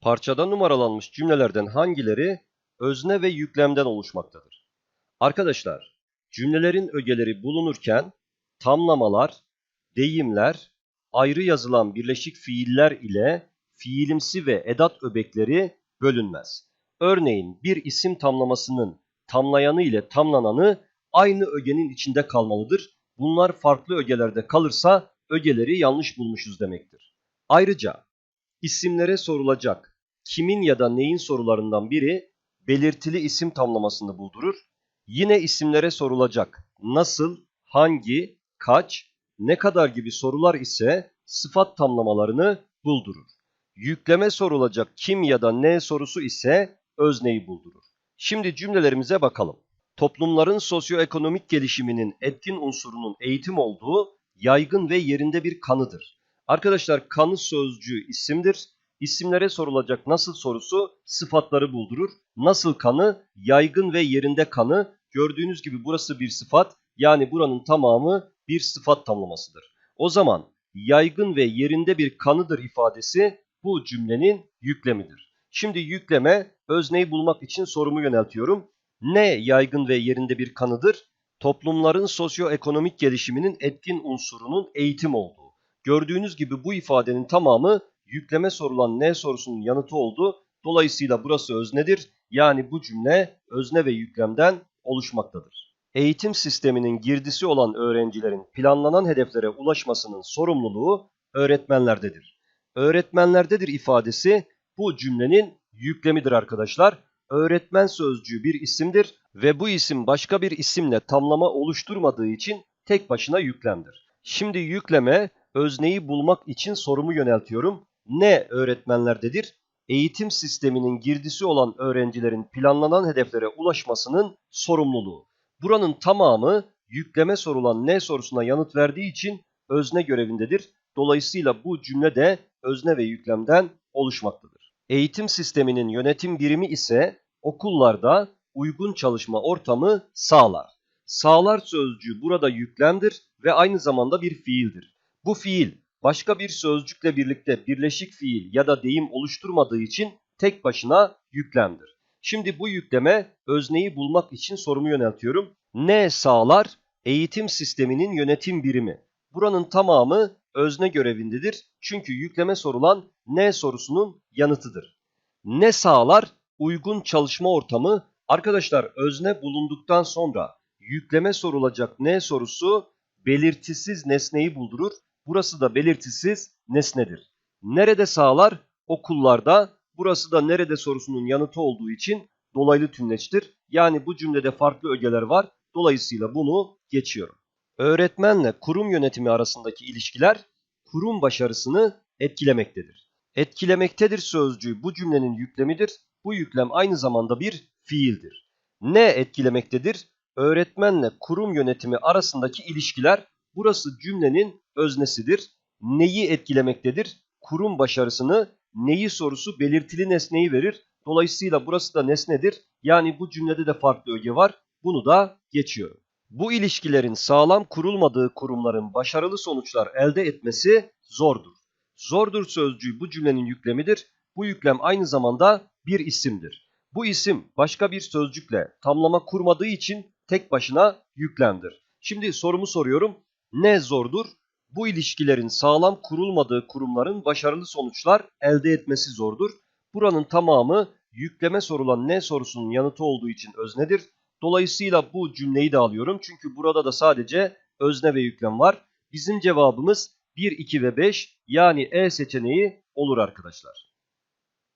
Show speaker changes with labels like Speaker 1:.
Speaker 1: Parçada numaralanmış cümlelerden hangileri özne ve yüklemden oluşmaktadır? Arkadaşlar, cümlelerin ögeleri bulunurken tamlamalar, deyimler, ayrı yazılan birleşik fiiller ile fiilimsi ve edat öbekleri bölünmez. Örneğin bir isim tamlamasının tamlayanı ile tamlananı aynı ögenin içinde kalmalıdır. Bunlar farklı ögelerde kalırsa ögeleri yanlış bulmuşuz demektir. Ayrıca isimlere sorulacak kimin ya da neyin sorularından biri belirtili isim tamlamasını buldurur. Yine isimlere sorulacak nasıl, hangi, kaç, ne kadar gibi sorular ise sıfat tamlamalarını buldurur. Yükleme sorulacak kim ya da ne sorusu ise özneyi buldurur. Şimdi cümlelerimize bakalım. Toplumların sosyoekonomik gelişiminin etkin unsurunun eğitim olduğu yaygın ve yerinde bir kanıdır. Arkadaşlar kanı sözcüğü isimdir. İsimlere sorulacak nasıl sorusu sıfatları buldurur. Nasıl kanı? Yaygın ve yerinde kanı. Gördüğünüz gibi burası bir sıfat. Yani buranın tamamı bir sıfat tamlamasıdır. O zaman yaygın ve yerinde bir kanıdır ifadesi bu cümlenin yüklemidir. Şimdi yükleme özneyi bulmak için sorumu yöneltiyorum. Ne yaygın ve yerinde bir kanıdır? Toplumların sosyoekonomik gelişiminin etkin unsurunun eğitim olduğu. Gördüğünüz gibi bu ifadenin tamamı yükleme sorulan ne sorusunun yanıtı oldu. Dolayısıyla burası öznedir. Yani bu cümle özne ve yüklemden oluşmaktadır. Eğitim sisteminin girdisi olan öğrencilerin planlanan hedeflere ulaşmasının sorumluluğu öğretmenlerdedir. Öğretmenlerdedir ifadesi bu cümlenin yüklemidir arkadaşlar. Öğretmen sözcüğü bir isimdir ve bu isim başka bir isimle tamlama oluşturmadığı için tek başına yüklemdir. Şimdi yükleme özneyi bulmak için sorumu yöneltiyorum. Ne öğretmenlerdedir? Eğitim sisteminin girdisi olan öğrencilerin planlanan hedeflere ulaşmasının sorumluluğu. Buranın tamamı yükleme sorulan ne sorusuna yanıt verdiği için özne görevindedir. Dolayısıyla bu cümle de özne ve yüklemden oluşmaktadır. Eğitim sisteminin yönetim birimi ise okullarda uygun çalışma ortamı sağlar. Sağlar sözcüğü burada yüklemdir ve aynı zamanda bir fiildir. Bu fiil başka bir sözcükle birlikte birleşik fiil ya da deyim oluşturmadığı için tek başına yüklemdir. Şimdi bu yükleme özneyi bulmak için sorumu yöneltiyorum. Ne sağlar? Eğitim sisteminin yönetim birimi. Buranın tamamı özne görevindedir. Çünkü yükleme sorulan ne sorusunun yanıtıdır. Ne sağlar? Uygun çalışma ortamı. Arkadaşlar özne bulunduktan sonra yükleme sorulacak ne sorusu belirtisiz nesneyi buldurur. Burası da belirtisiz nesnedir. Nerede sağlar? Okullarda. Burası da nerede sorusunun yanıtı olduğu için dolaylı tümleçtir. Yani bu cümlede farklı ögeler var. Dolayısıyla bunu geçiyorum. Öğretmenle kurum yönetimi arasındaki ilişkiler kurum başarısını etkilemektedir. Etkilemektedir sözcüğü bu cümlenin yüklemidir. Bu yüklem aynı zamanda bir fiildir. Ne etkilemektedir? Öğretmenle kurum yönetimi arasındaki ilişkiler burası cümlenin öznesidir. Neyi etkilemektedir? Kurum başarısını, neyi sorusu belirtili nesneyi verir. Dolayısıyla burası da nesnedir. Yani bu cümlede de farklı öge var. Bunu da geçiyorum. Bu ilişkilerin sağlam kurulmadığı kurumların başarılı sonuçlar elde etmesi zordur. Zordur sözcüğü bu cümlenin yüklemidir. Bu yüklem aynı zamanda bir isimdir. Bu isim başka bir sözcükle tamlama kurmadığı için tek başına yüklemdir. Şimdi sorumu soruyorum. Ne zordur? Bu ilişkilerin sağlam kurulmadığı kurumların başarılı sonuçlar elde etmesi zordur. Buranın tamamı yükleme sorulan ne sorusunun yanıtı olduğu için öznedir. Dolayısıyla bu cümleyi de alıyorum. Çünkü burada da sadece özne ve yüklem var. Bizim cevabımız 1, 2 ve 5 yani E seçeneği olur arkadaşlar.